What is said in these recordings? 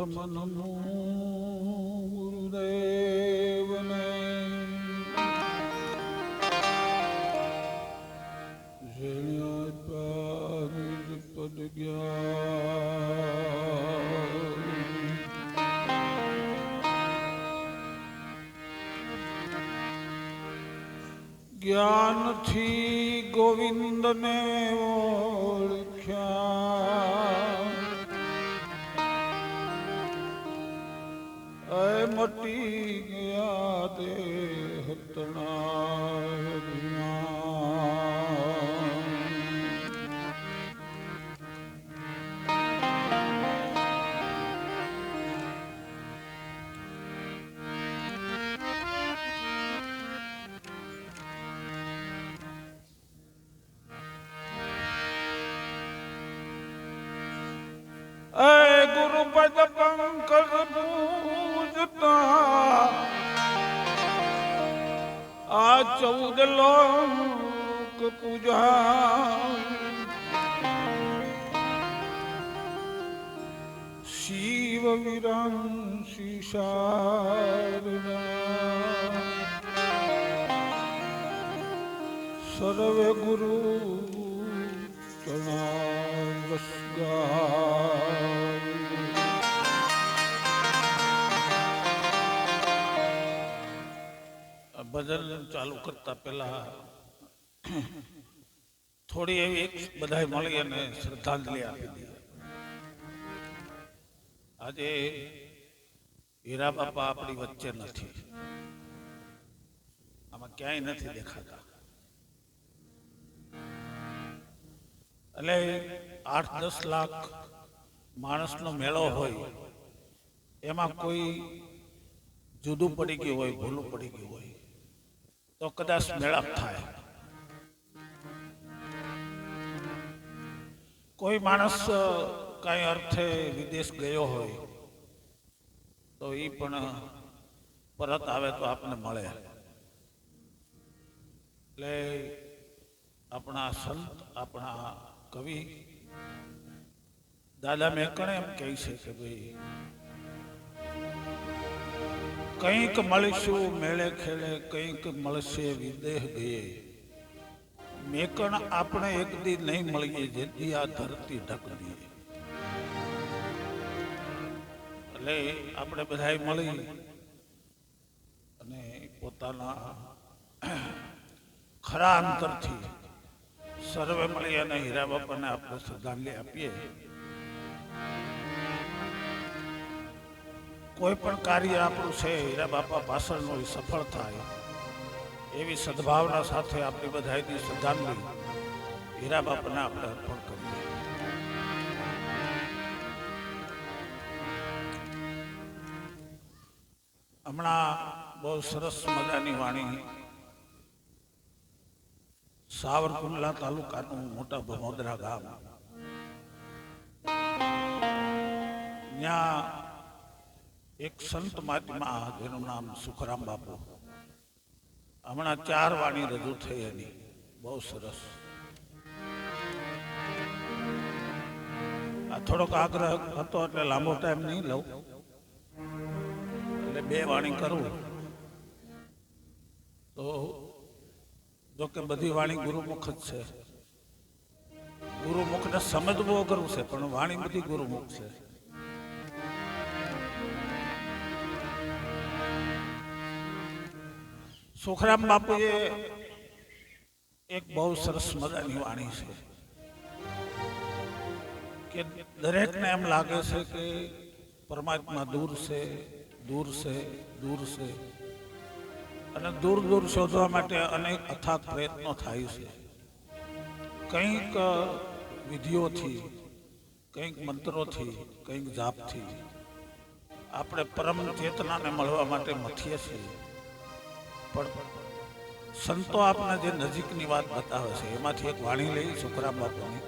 ਸਮਨ ਨੂੰ ਗੁਰਦੇਵ ਨੇ ਜਿਹੜਿਆ ਪਾਰ ਪਦ ਗਿਆ ਗਿਆਨ ਥੀ ਗੋਵਿੰਦ ਨੇ ਓਲਖਿਆ મટી ગયા તે હતણા એ ગુરુ પદ પંકજ પૂજતા ચૌદ લોક પૂજા શિવ વિરાંશી સર્વે ગુરુ ભજન ચાલુ કરતા પહેલા થોડી એવી એક બધા મળી અને શ્રદ્ધાંજલિ આપી દઈએ આજે હીરા બાપા આપણી વચ્ચે નથી. આમાં ક્યાંય નથી દેખાતા. એટલે આઠ દસ લાખ માણસનો મેળો હોય, એમાં કોઈ જુદું પડી ગયું હોય, ભૂલું પડી ગયું હોય તો કદાચ મેળાપ થાય. કોઈ માણસ કઈ અર્થે વિદેશ ગયો હોય, તો એ પણ પરત આવે તો આપને મળે. એટલે આપણા સંત, આપણા કવિ દાદા મેકણે એમ કહે છે કે ભાઈ કંઈક મળીશું, મેળે ખેડે કંઈક મળશે, વિદેહ ગયે મેકણ આપણે એક દી નહીં મળીએ, જેથી આ ધરતી ઢકડીએ. એટલે આપણે બધા મળી અને પોતાના ખરા અંતરથી સર્વે મળી અને હીરા બાપાને આપણે શ્રદ્ધાંજલિ આપીએ. કોઈ પણ કાર્ય આપણું છે, હીરા બાપા પાછળનું સફળ થાય. એવી સદભાવના સાથે આપણી બધાની શ્રદ્ધાંજલિ હીરા બાપાને આપણે અર્પણ કરીએ. હમણાં બહુ સરસ મજાની વાણી સાવરકુંડલા તાલુકાનું મોટા ભમોદરા ગામ. ત્યાં એક સંત મહાત્મા જેનું નામ સુખરામ બાપુ. હમણાં ચાર વાણી રજૂ થઈ એની. બહુ સરસ. આ થોડોક આગ્રહ હતો એટલે લાંબો ટાઈમ નહીં લઉં. એટલે બે વાણી કરું. તો જો કે બધી વાણી ગુરુમુખ જ છે. ગુરુમુખને સમજવું અઘરું છે, પણ વાણી બધી ગુરુમુખ છે. સુખરામ બાપુએ એક બહુ સરસ મજાની વાણી છે કે દરેકને એમ લાગે છે કે પરમાત્મા દૂર છે દૂર છે દૂર છે. અને દૂર દૂર શોધવા માટે અનેક અથાગ પ્રયત્નો થાય છે. કંઈક વિધિઓથી, કંઈક મંત્રોથી, કંઈક જાપથી આપણે પરમ ચેતનાને મળવા માટે મથીએ છીએ. પણ સંતો આપના જે નજીકની વાત બતાવે છે એમાંથી એક વાણી લઈ છોકરા બાપુની.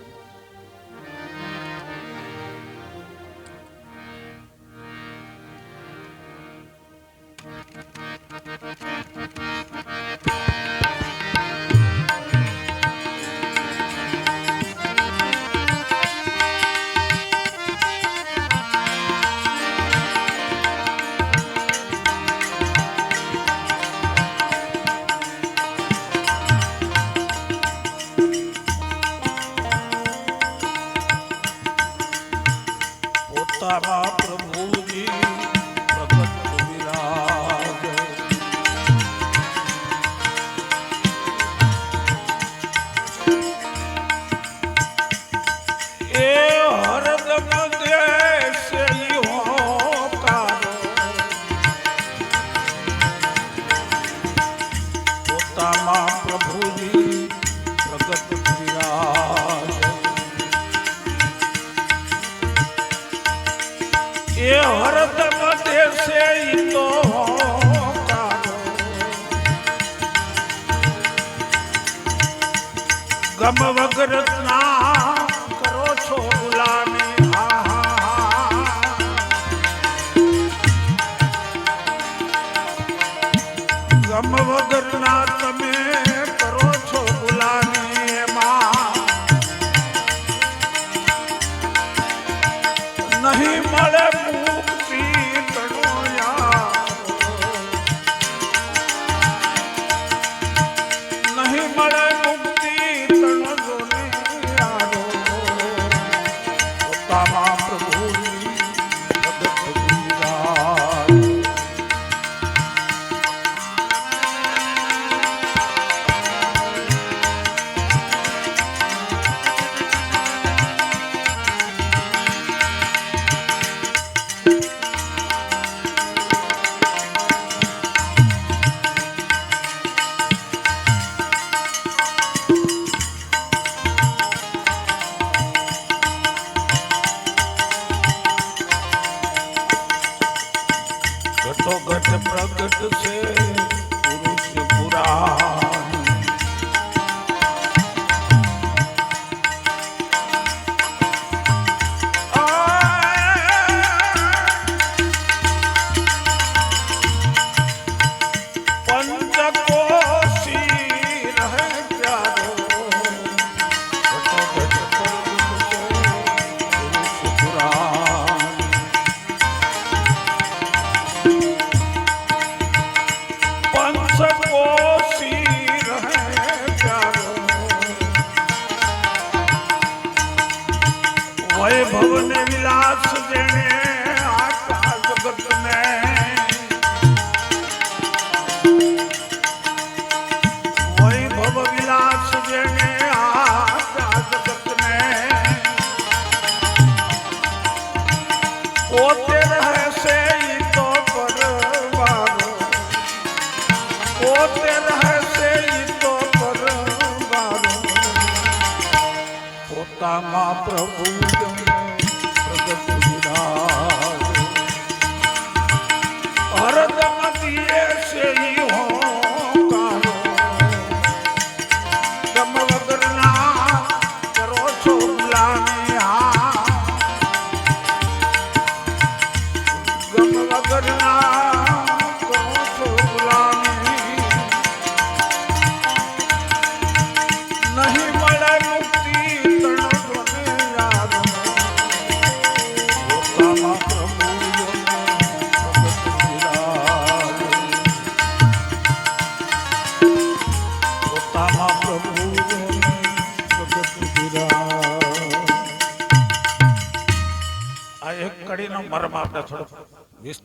समवग्रत्ना ને વિલાસ જેને આખા જગત ને વૈભવ વિલાસ જેને આખા જગત ને પોતે રહેશે તો પરવારો. પોતે રહેશે તો પરવારો. પોતામાં પ્રભુ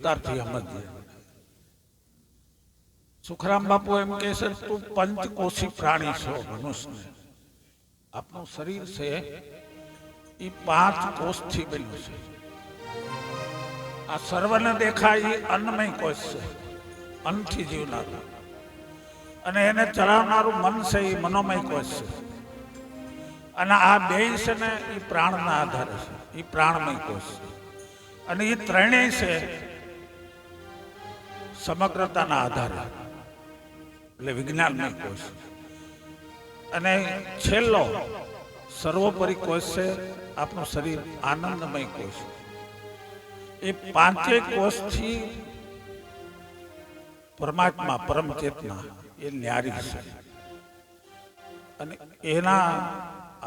વિસ્તારથી સમજીએ સુખરામ બાપુ એમ કહે છે, તું પંચકોશી પ્રાણી છો, મનુષ્ય. આપનું શરીર છે એ પાંચ કોષથી બન્યું છે. આ સર્વને દેખાય એ અન્નમય કોષ છે. અન્નથી જીવનારું. અને એને ચલાવનારું મન છે એ મનોમય કોષ છે. અને આ બે છે ને એ પ્રાણના આધારે છે. એ પ્રાણમય કોષ છે. અને એ ત્રણેય છે સમગ્રતાના આધારે. એટલે વિજ્ઞાનમય કોષ. અને છેલ્લો સર્વોપરી કોષ છે આપણું શરીર આનંદમય કોષ. એ પાંચે કોષથી પરમાત્મા, પરમ ચેતના, એ ન્યારી છે અને એના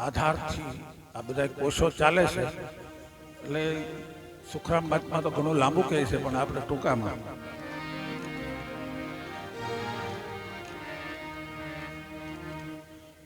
આધારથી આ બધા કોષો ચાલે છે. એટલે સુખરામ મહાત્મા તો ઘણું લાંબુ કહે છે, પણ આપણે ટૂંકામાં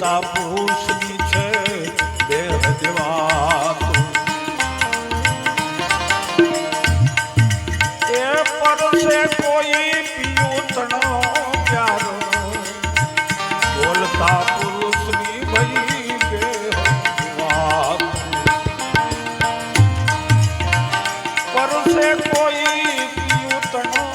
માતા પૂછતી છે બે હજવા એ પરસે કોઈ પીયું તણો પ્યારો બોલતા પુરુષની ભઈ બે વાત પરસે કોઈ પીયું તણો